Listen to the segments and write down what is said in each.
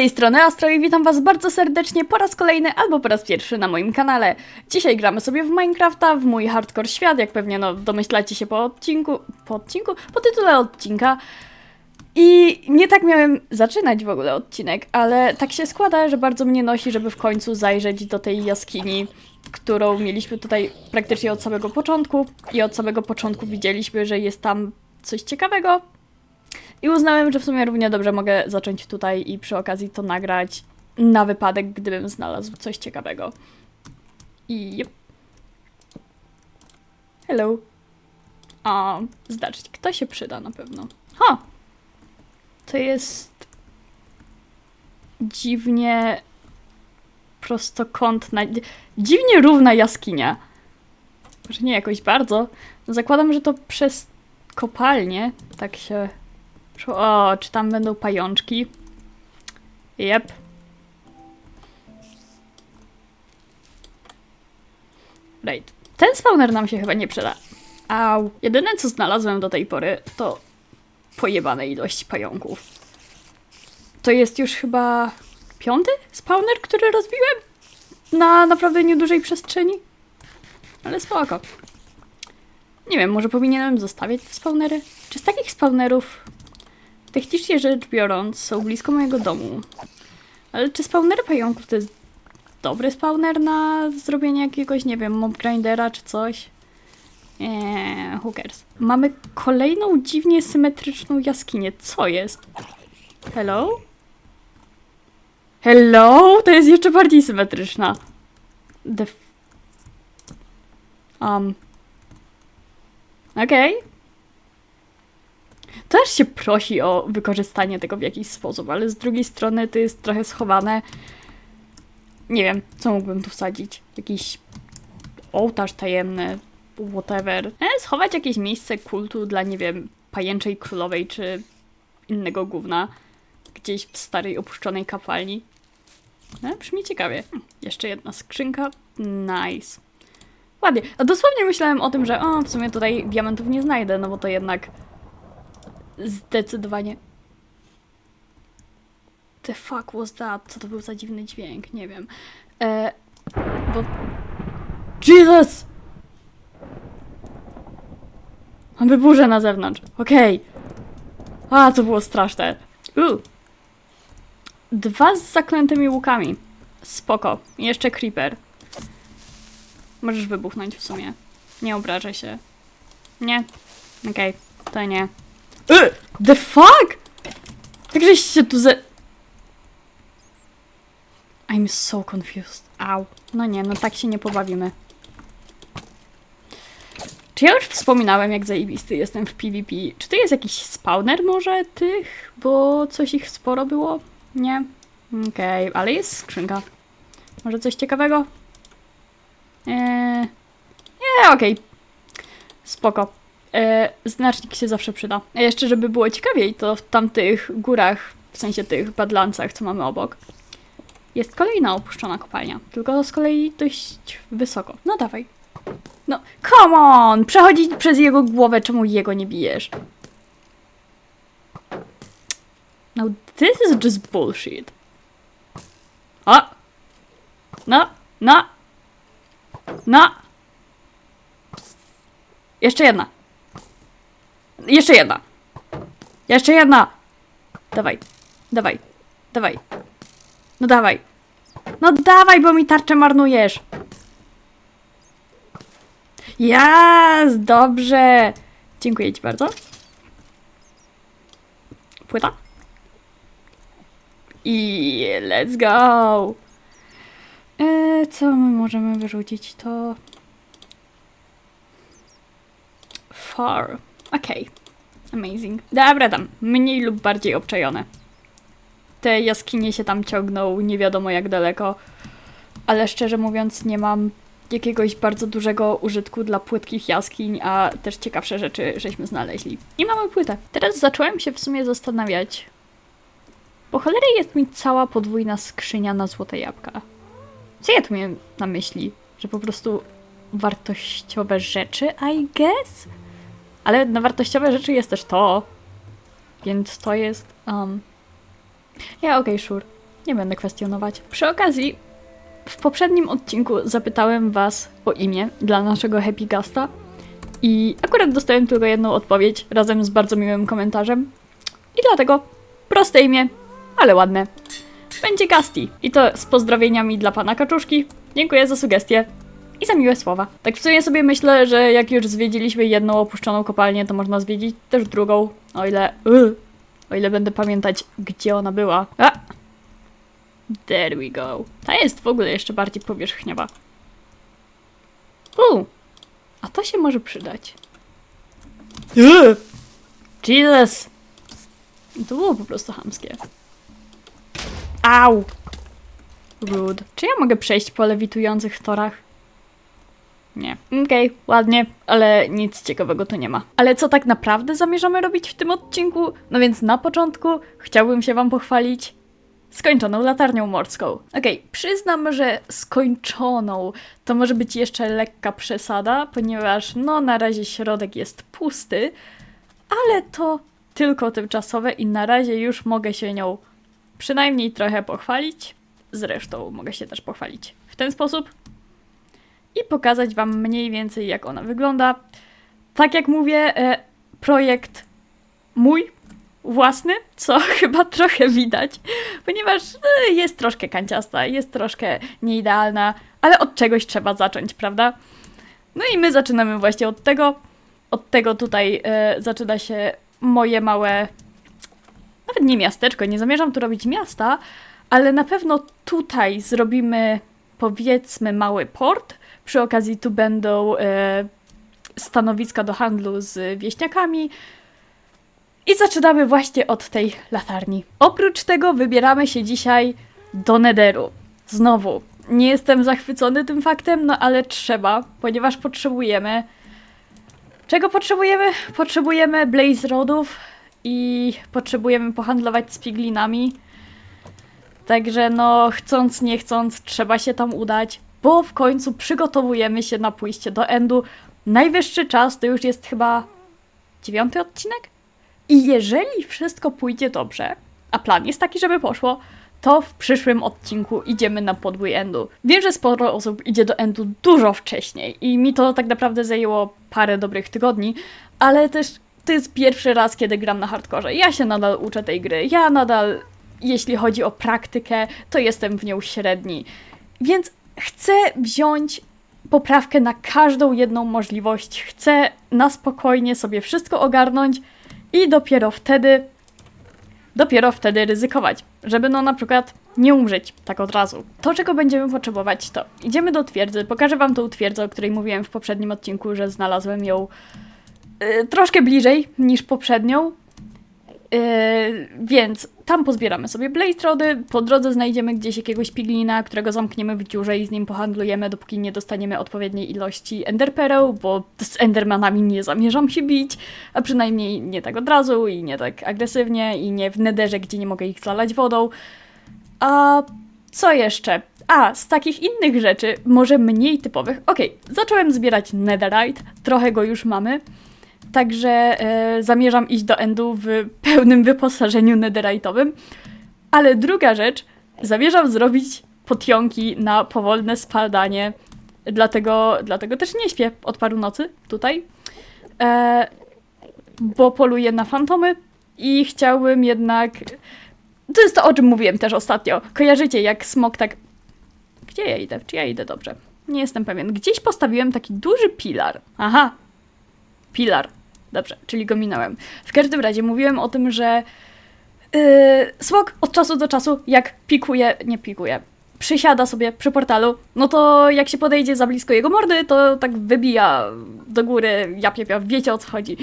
tej strony Astro i witam was bardzo serdecznie po raz kolejny albo po raz pierwszy na moim kanale. Dzisiaj gramy sobie w Minecrafta, w mój hardcore świat, jak pewnie no domyślacie się po odcinku, po odcinku, po tytule odcinka. I nie tak miałem zaczynać w ogóle odcinek, ale tak się składa, że bardzo mnie nosi, żeby w końcu zajrzeć do tej jaskini, którą mieliśmy tutaj praktycznie od samego początku. I od samego początku widzieliśmy, że jest tam coś ciekawego, i uznałem, że w sumie równie dobrze mogę zacząć tutaj i przy okazji to nagrać na wypadek, gdybym znalazł coś ciekawego. I yep. Hello. A, zobaczcie, kto się przyda na pewno. Ha! To jest dziwnie prostokątna, dziwnie równa jaskinia. Może nie jakoś bardzo. Zakładam, że to przez kopalnię tak się o, czy tam będą pajączki? Jep. Right. Ten spawner nam się chyba nie przyda. Au. Jedyne co znalazłem do tej pory to pojebane ilość pająków. To jest już chyba piąty spawner, który rozbiłem na naprawdę niedużej przestrzeni. Ale spoko. Nie wiem, może powinienem zostawiać te spawnery? Czy z takich spawnerów Technicznie rzecz biorąc, są blisko mojego domu. Ale czy spawner pająków to jest dobry spawner na zrobienie jakiegoś, nie wiem, mob grindera czy coś? Eee, cares. Mamy kolejną dziwnie symetryczną jaskinię. Co jest? Hello? Hello? To jest jeszcze bardziej symetryczna. The... Um... Okej. Też się prosi o wykorzystanie tego w jakiś sposób, ale z drugiej strony to jest trochę schowane. Nie wiem, co mógłbym tu wsadzić? Jakiś ołtarz tajemny, whatever. E, schować jakieś miejsce kultu dla, nie wiem, pajęczej królowej czy innego gówna gdzieś w starej opuszczonej kapalni. No, brzmi ciekawie. Hm, Jeszcze jedna skrzynka. Nice. Ładnie. A dosłownie myślałem o tym, że o, w sumie tutaj diamentów nie znajdę, no bo to jednak Zdecydowanie. The fuck was that? Co to był za dziwny dźwięk? Nie wiem. E, bo... Jesus! Mamy burzę na zewnątrz. Okej. A, to było straszne. U. Dwa z zaklętymi łukami. Spoko. Jeszcze creeper. Możesz wybuchnąć w sumie. Nie obrażę się. Nie? Okej. To nie. Y, the fuck? Jak żeś się tu ze... I'm so confused. Au. No nie, no tak się nie pobawimy. Czy ja już wspominałem, jak zajebisty jestem w PvP? Czy to jest jakiś spawner może tych? Bo coś ich sporo było? Nie? Okej, ale jest skrzynka. Może coś ciekawego? Eee... Nie, okej. Spoko. E, znacznik się zawsze przyda. A jeszcze, żeby było ciekawiej, to w tamtych górach, w sensie tych badlancach, co mamy obok, jest kolejna opuszczona kopalnia. Tylko z kolei dość wysoko. No dawaj. No, come on! Przechodzi przez jego głowę, czemu jego nie bijesz? No, this is just bullshit. O! No, no! No! Jeszcze jedna. Jeszcze jedna. Jeszcze jedna. Dawaj. Dawaj. Dawaj. No dawaj. No dawaj, bo mi tarczę marnujesz. Jest, dobrze. Dziękuję ci bardzo. Płyta. I let's go. E, co my możemy wyrzucić? To far. Okej. Amazing. Dobra, tam. Mniej lub bardziej obczajone. Te jaskinie się tam ciągną nie wiadomo jak daleko. Ale szczerze mówiąc, nie mam jakiegoś bardzo dużego użytku dla płytkich jaskiń, a też ciekawsze rzeczy żeśmy znaleźli. I mamy płytę. Teraz zacząłem się w sumie zastanawiać. Po cholery jest mi cała podwójna skrzynia na złote jabłka. Co ja tu miałem na myśli? Że po prostu wartościowe rzeczy, I guess? Ale na wartościowe rzeczy jest też to. Więc to jest. Um... Ja, okej, sure. Nie będę kwestionować. Przy okazji, w poprzednim odcinku zapytałem Was o imię dla naszego Happy Gasta i akurat dostałem tylko jedną odpowiedź razem z bardzo miłym komentarzem. I dlatego proste imię, ale ładne. Będzie Gasti. I to z pozdrowieniami dla pana Kaczuszki. Dziękuję za sugestię i za miłe słowa. Tak w sumie sobie myślę, że jak już zwiedziliśmy jedną opuszczoną kopalnię, to można zwiedzić też drugą, o ile... y, o ile będę pamiętać, gdzie ona była. A! There we go. Ta jest w ogóle jeszcze bardziej powierzchniowa. U! A to się może przydać. Y! Jesus! To było po prostu chamskie. Au! Rude. Czy ja mogę przejść po lewitujących torach? Nie. Okej, ładnie, ale nic ciekawego tu nie ma. Ale co tak naprawdę zamierzamy robić w tym odcinku? No więc na początku chciałbym się wam pochwalić skończoną latarnią morską. Okej, przyznam, że skończoną to może być jeszcze lekka przesada, ponieważ no na razie środek jest pusty, ale to tylko tymczasowe i na razie już mogę się nią przynajmniej trochę pochwalić. Zresztą mogę się też pochwalić w ten sposób i pokazać Wam mniej więcej, jak ona wygląda. Tak jak mówię, e, projekt mój, własny, co chyba trochę widać, ponieważ e, jest troszkę kanciasta, jest troszkę nieidealna, ale od czegoś trzeba zacząć, prawda? No i my zaczynamy właśnie od tego. Od tego tutaj e, zaczyna się moje małe. Nawet nie miasteczko, nie zamierzam tu robić miasta, ale na pewno tutaj zrobimy powiedzmy mały port. Przy okazji tu będą e, stanowiska do handlu z wieśniakami. I zaczynamy właśnie od tej latarni. Oprócz tego wybieramy się dzisiaj do Nederu. Znowu, nie jestem zachwycony tym faktem, no ale trzeba, ponieważ potrzebujemy. Czego potrzebujemy? Potrzebujemy blaze rodów i potrzebujemy pohandlować z piglinami. Także no, chcąc nie chcąc, trzeba się tam udać, bo w końcu przygotowujemy się na pójście do Endu. Najwyższy czas to już jest chyba dziewiąty odcinek? I jeżeli wszystko pójdzie dobrze, a plan jest taki, żeby poszło, to w przyszłym odcinku idziemy na podbój Endu. Wiem, że sporo osób idzie do Endu dużo wcześniej i mi to tak naprawdę zajęło parę dobrych tygodni, ale też to jest pierwszy raz, kiedy gram na hardkorze. Ja się nadal uczę tej gry, ja nadal, jeśli chodzi o praktykę, to jestem w nią średni. Więc chcę wziąć poprawkę na każdą jedną możliwość, chcę na spokojnie sobie wszystko ogarnąć i dopiero wtedy, dopiero wtedy ryzykować, żeby no na przykład nie umrzeć tak od razu. To, czego będziemy potrzebować, to idziemy do twierdzy, pokażę wam tą twierdzę, o której mówiłem w poprzednim odcinku, że znalazłem ją y, troszkę bliżej niż poprzednią. Yy, więc tam pozbieramy sobie blaze po drodze znajdziemy gdzieś jakiegoś piglina, którego zamkniemy w dziurze i z nim pohandlujemy, dopóki nie dostaniemy odpowiedniej ilości enderpereł, bo z endermanami nie zamierzam się bić, a przynajmniej nie tak od razu i nie tak agresywnie i nie w nederze, gdzie nie mogę ich zalać wodą. A co jeszcze? A, z takich innych rzeczy, może mniej typowych. Okej, zacząłem zbierać netherite, trochę go już mamy. Także e, zamierzam iść do Endu w pełnym wyposażeniu netherite'owym. Ale druga rzecz, zamierzam zrobić potionki na powolne spadanie. Dlatego, dlatego też nie śpię od paru nocy tutaj. E, bo poluję na fantomy i chciałbym jednak. To jest to, o czym mówiłem też ostatnio. Kojarzycie, jak smok tak. Gdzie ja idę? Czy ja idę dobrze? Nie jestem pewien. Gdzieś postawiłem taki duży pilar. Aha, Pilar. Dobrze, czyli go minąłem. W każdym razie mówiłem o tym, że yy, smok od czasu do czasu, jak pikuje, nie pikuje, przysiada sobie przy portalu, no to jak się podejdzie za blisko jego mordy, to tak wybija do góry, ja piepia, wiecie o co chodzi.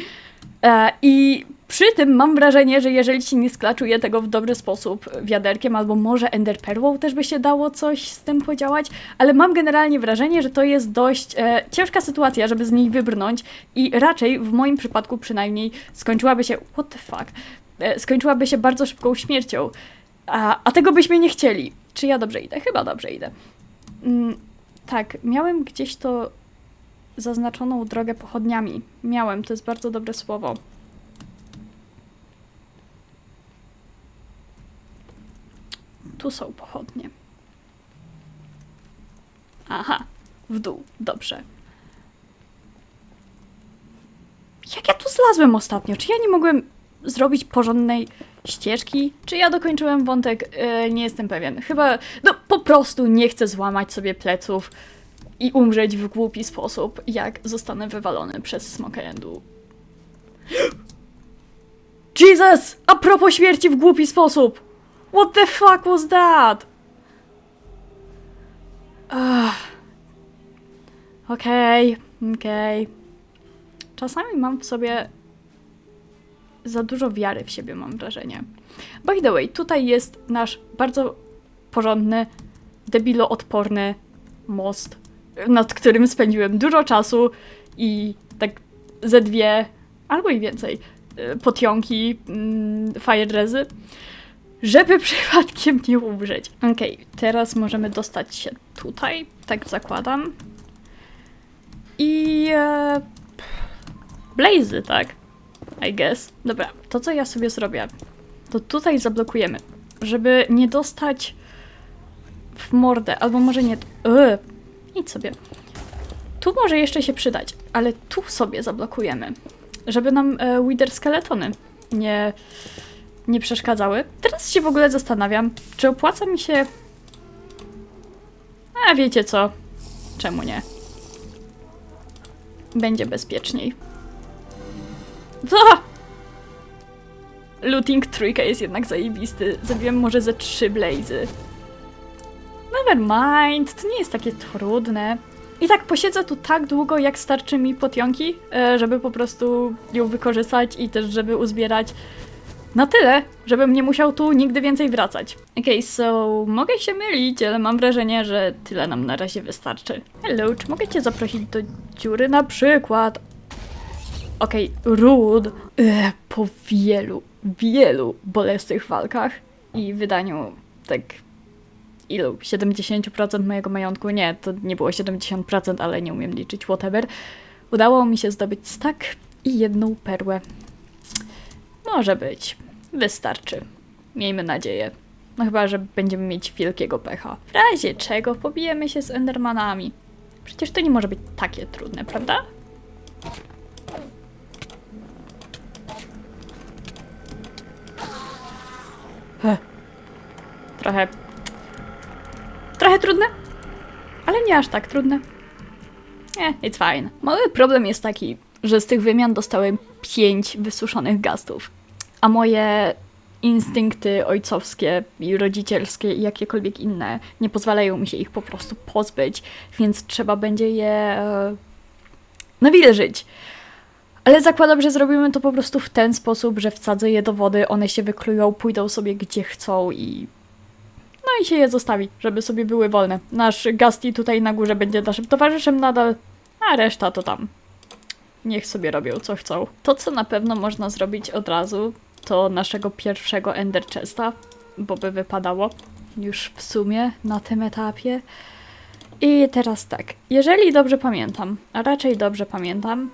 E, I przy tym mam wrażenie, że jeżeli się nie sklaczuje tego w dobry sposób wiaderkiem, albo może enderperłą też by się dało coś z tym podziałać, ale mam generalnie wrażenie, że to jest dość e, ciężka sytuacja, żeby z niej wybrnąć i raczej w moim przypadku przynajmniej skończyłaby się, what the fuck, e, skończyłaby się bardzo szybką śmiercią. A, a tego byśmy nie chcieli. Czy ja dobrze idę? Chyba dobrze idę. Mm, tak, miałem gdzieś to zaznaczoną drogę pochodniami. Miałem, to jest bardzo dobre słowo. Tu są pochodnie. Aha, w dół, dobrze. Jak ja tu zlazłem ostatnio? Czy ja nie mogłem zrobić porządnej ścieżki? Czy ja dokończyłem wątek? E, nie jestem pewien. Chyba, no po prostu nie chcę złamać sobie pleców i umrzeć w głupi sposób, jak zostanę wywalony przez Endu. Jesus! A propos śmierci w głupi sposób! What the fuck was that? Okej, okej. Czasami mam w sobie za dużo wiary w siebie, mam wrażenie. By the way, tutaj jest nasz bardzo porządny, debiloodporny most, nad którym spędziłem dużo czasu i tak ze dwie, albo i więcej, y, potionki, mm, fire rezy, żeby przypadkiem nie umrzeć. Okej, teraz możemy dostać się tutaj, tak zakładam. I... E, Blazy, tak? I guess. Dobra, to co ja sobie zrobię, to tutaj zablokujemy, żeby nie dostać w mordę, albo może nie... Yy, idź sobie. Tu może jeszcze się przydać, ale tu sobie zablokujemy, żeby nam e, Wither Skeletony nie, nie przeszkadzały. Teraz się w ogóle zastanawiam, czy opłaca mi się... A wiecie co? Czemu nie? Będzie bezpieczniej. Co? Looting trójka jest jednak zajebisty. Zabiłem może ze trzy blazy. Never mind, to nie jest takie trudne. I tak posiedzę tu tak długo, jak starczy mi potionki, e, żeby po prostu ją wykorzystać i też żeby uzbierać na tyle, żebym nie musiał tu nigdy więcej wracać. Okej, okay, so mogę się mylić, ale mam wrażenie, że tyle nam na razie wystarczy. Hello, czy mogę cię zaprosić do dziury na przykład? Okej, okay, Ech, po wielu, wielu bolesnych walkach i wydaniu tak ilu? 70% mojego majątku? Nie, to nie było 70%, ale nie umiem liczyć, whatever. Udało mi się zdobyć stack i jedną perłę. Może być. Wystarczy. Miejmy nadzieję. No chyba, że będziemy mieć wielkiego pecha. W razie czego pobijemy się z Endermanami. Przecież to nie może być takie trudne, prawda? Heh. Trochę. Trochę trudne, ale nie aż tak trudne. Nie, it's fine. Mały problem jest taki, że z tych wymian dostałem pięć wysuszonych gastów, a moje instynkty ojcowskie i rodzicielskie i jakiekolwiek inne nie pozwalają mi się ich po prostu pozbyć, więc trzeba będzie je e, nawilżyć. Ale zakładam, że zrobimy to po prostu w ten sposób, że wsadzę je do wody, one się wyklują, pójdą sobie gdzie chcą i. No i się je zostawi, żeby sobie były wolne. Nasz Gasti tutaj na górze będzie naszym towarzyszem nadal, a reszta to tam. Niech sobie robią co chcą. To, co na pewno można zrobić od razu, to naszego pierwszego Ender Chesta, bo by wypadało już w sumie na tym etapie. I teraz tak, jeżeli dobrze pamiętam, a raczej dobrze pamiętam,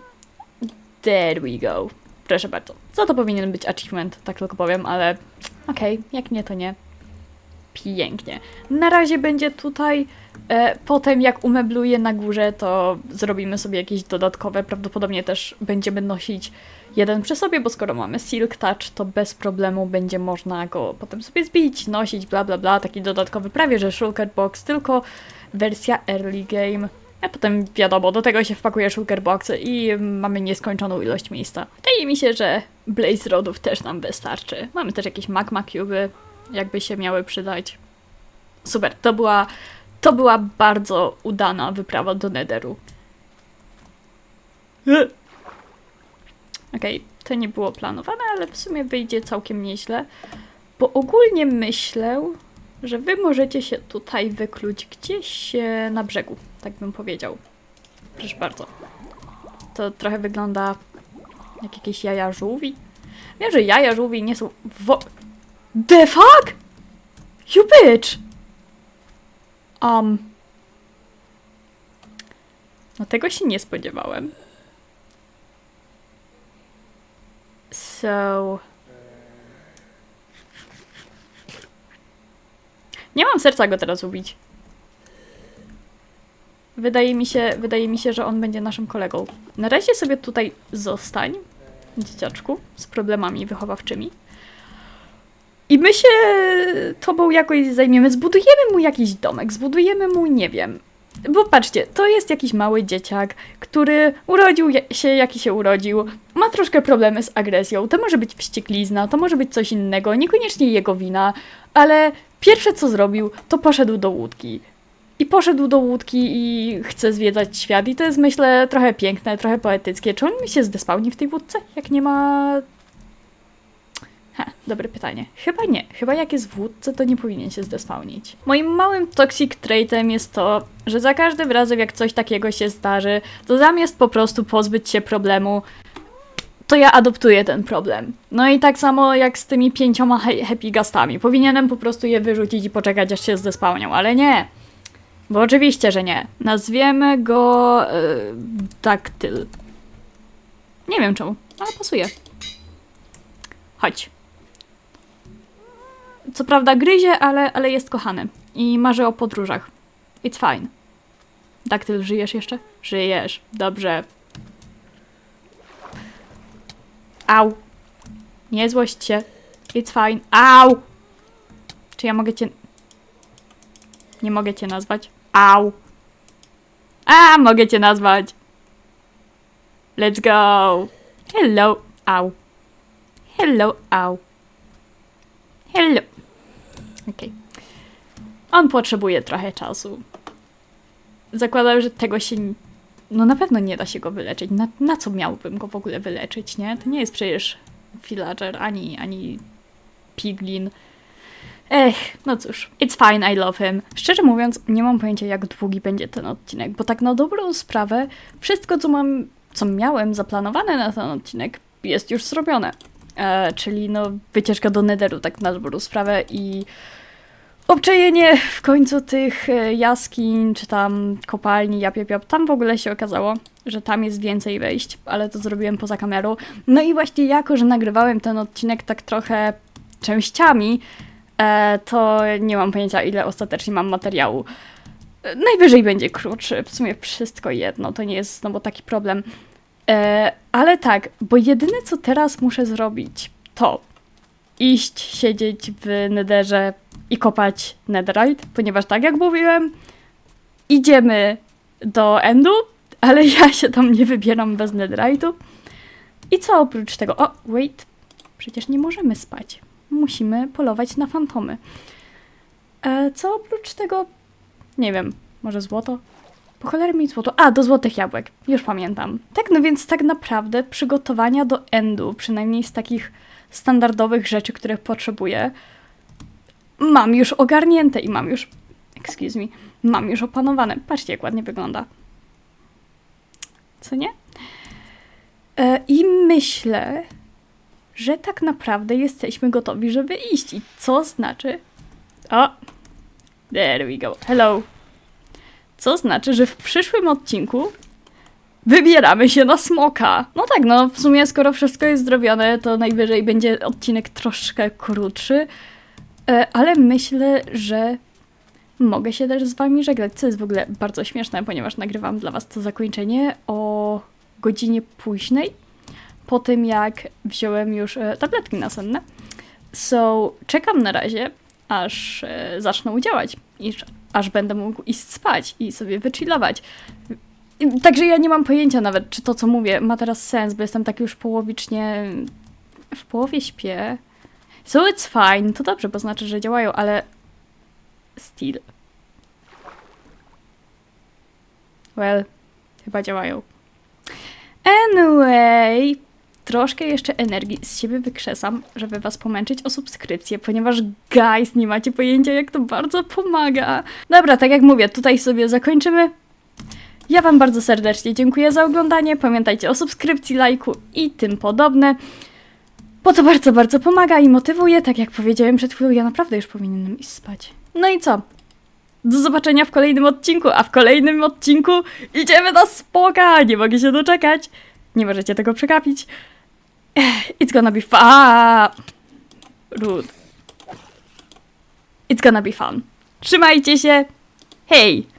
There we go. Proszę bardzo. Co to powinien być achievement, tak tylko powiem, ale okej, okay, jak nie, to nie. Pięknie. Na razie będzie tutaj. E, potem, jak umebluję na górze, to zrobimy sobie jakieś dodatkowe. Prawdopodobnie też będziemy nosić jeden przy sobie, bo skoro mamy Silk Touch, to bez problemu będzie można go potem sobie zbić, nosić, bla bla bla. Taki dodatkowy, prawie że Shulker Box, tylko wersja early game. A potem wiadomo, do tego się wpakuje shulkerboxy i mamy nieskończoną ilość miejsca. Wydaje mi się, że Blaze Rodów też nam wystarczy. Mamy też jakieś magma cuby, jakby się miały przydać. Super, to była, to była bardzo udana wyprawa do Netheru. Okej, okay, to nie było planowane, ale w sumie wyjdzie całkiem nieźle. Bo ogólnie myślę, że wy możecie się tutaj wykluć gdzieś e, na brzegu, tak bym powiedział. Proszę bardzo. To trochę wygląda jak jakieś jaja żółwi. Wiem, że jaja żółwi nie są. The fuck? You bitch! Um... No tego się nie spodziewałem. So... Nie mam serca go teraz ubić. Wydaje mi się, wydaje mi się, że on będzie naszym kolegą. Na razie sobie tutaj zostań, dzieciaczku, z problemami wychowawczymi. I my się tobą jakoś zajmiemy. Zbudujemy mu jakiś domek, zbudujemy mu, nie wiem. Bo patrzcie, to jest jakiś mały dzieciak, który urodził się jaki się urodził, ma troszkę problemy z agresją. To może być wścieklizna, to może być coś innego, niekoniecznie jego wina, ale pierwsze co zrobił, to poszedł do łódki. I poszedł do łódki i chce zwiedzać świat. I to jest, myślę, trochę piękne, trochę poetyckie. Czy on mi się zdespałni w tej łódce, jak nie ma dobre pytanie. Chyba nie. Chyba jak jest w to nie powinien się zdespałnić. Moim małym toxic traitem jest to, że za każdym razem jak coś takiego się zdarzy, to zamiast po prostu pozbyć się problemu, to ja adoptuję ten problem. No i tak samo jak z tymi pięcioma happy gastami. Powinienem po prostu je wyrzucić i poczekać aż się zdespałnią, ale nie. Bo oczywiście, że nie. Nazwiemy go... Yy, daktyl. Nie wiem czemu, ale pasuje. Chodź. Co prawda gryzie, ale, ale jest kochany. I marzy o podróżach. It's fine. Daktyl, żyjesz jeszcze? Żyjesz. Dobrze. Au. Nie złość się. It's fine. Au! Czy ja mogę cię... Nie mogę cię nazwać? Au! A, mogę cię nazwać! Let's go! Hello! Au! Hello! Au! Hello! Okej. On potrzebuje trochę czasu. Zakładam, że tego się. No na pewno nie da się go wyleczyć. Na, na co miałbym go w ogóle wyleczyć, nie? To nie jest przecież villager ani, ani piglin. Ech, no cóż. It's fine, I love him. Szczerze mówiąc, nie mam pojęcia, jak długi będzie ten odcinek, bo tak na dobrą sprawę, wszystko, co mam, co miałem zaplanowane na ten odcinek, jest już zrobione. E, czyli no wycieczka do Netheru, tak na dobrą sprawę i obczajenie w końcu tych e, jaskiń, czy tam kopalni, jap, jap. Tam w ogóle się okazało, że tam jest więcej wejść, ale to zrobiłem poza kamerą. No i właśnie jako, że nagrywałem ten odcinek tak trochę częściami, e, to nie mam pojęcia, ile ostatecznie mam materiału. E, Najwyżej będzie krótszy, w sumie wszystko jedno, to nie jest znowu taki problem. E, ale tak, bo jedyne co teraz muszę zrobić, to iść, siedzieć w nederze i kopać netherite, ponieważ tak jak mówiłem, idziemy do endu, ale ja się tam nie wybieram bez netherite'u. I co oprócz tego? O, wait, przecież nie możemy spać. Musimy polować na fantomy. E, co oprócz tego? Nie wiem, może złoto? Po cholerę mi złoto. A, do złotych jabłek. Już pamiętam. Tak, no więc tak naprawdę przygotowania do endu, przynajmniej z takich standardowych rzeczy, których potrzebuję, mam już ogarnięte i mam już, excuse me, mam już opanowane. Patrzcie, jak ładnie wygląda. Co nie? E, I myślę, że tak naprawdę jesteśmy gotowi, żeby iść. I co znaczy... O! There we go. Hello. Co znaczy, że w przyszłym odcinku wybieramy się na smoka. No tak, no w sumie skoro wszystko jest zrobione, to najwyżej będzie odcinek troszkę krótszy, e, ale myślę, że mogę się też z wami żegnać, co jest w ogóle bardzo śmieszne, ponieważ nagrywam dla was to zakończenie o godzinie późnej, po tym jak wziąłem już e, tabletki nasenne. So, czekam na razie, aż e, zaczną działać, iż, aż będę mógł iść spać i sobie wychillować. Także ja nie mam pojęcia nawet, czy to, co mówię, ma teraz sens, bo jestem tak już połowicznie... W połowie śpię. So it's fine, to dobrze, bo znaczy, że działają, ale... Still. Well, chyba działają. Anyway, troszkę jeszcze energii z siebie wykrzesam, żeby was pomęczyć o subskrypcję, ponieważ guys, nie macie pojęcia, jak to bardzo pomaga. Dobra, tak jak mówię, tutaj sobie zakończymy. Ja wam bardzo serdecznie dziękuję za oglądanie. Pamiętajcie o subskrypcji, lajku i tym podobne. Bo to bardzo, bardzo pomaga i motywuje. Tak jak powiedziałem przed chwilą, ja naprawdę już powinienem iść spać. No i co? Do zobaczenia w kolejnym odcinku, a w kolejnym odcinku idziemy na spoka! Nie mogę się doczekać. Nie możecie tego przegapić. It's gonna be fun. Rude. It's gonna be fun. Trzymajcie się. Hej!